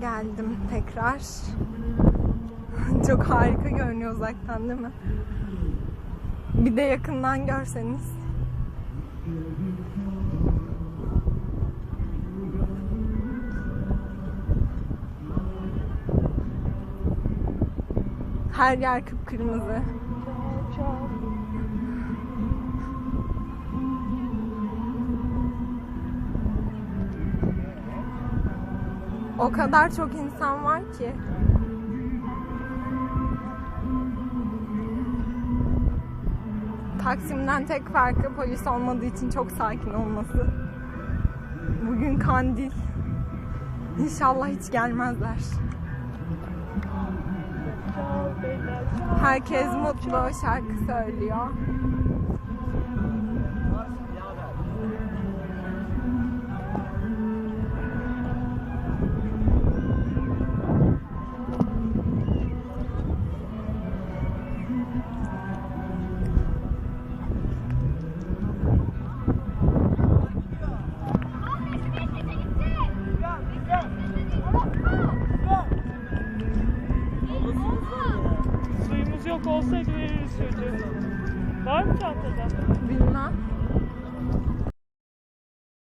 Geldim tekrar. Çok harika görünüyor uzaktan değil mi? Bir de yakından görseniz. Her yer kıpkırmızı. O kadar çok insan var ki. Taksim'den tek farkı polis olmadığı için çok sakin olması. Bugün kandil. İnşallah hiç gelmezler. Herkes mutlu şarkı söylüyor. Suyumuz yok olsaydı veririz çocuğu. Var mı çantada? Bilmem.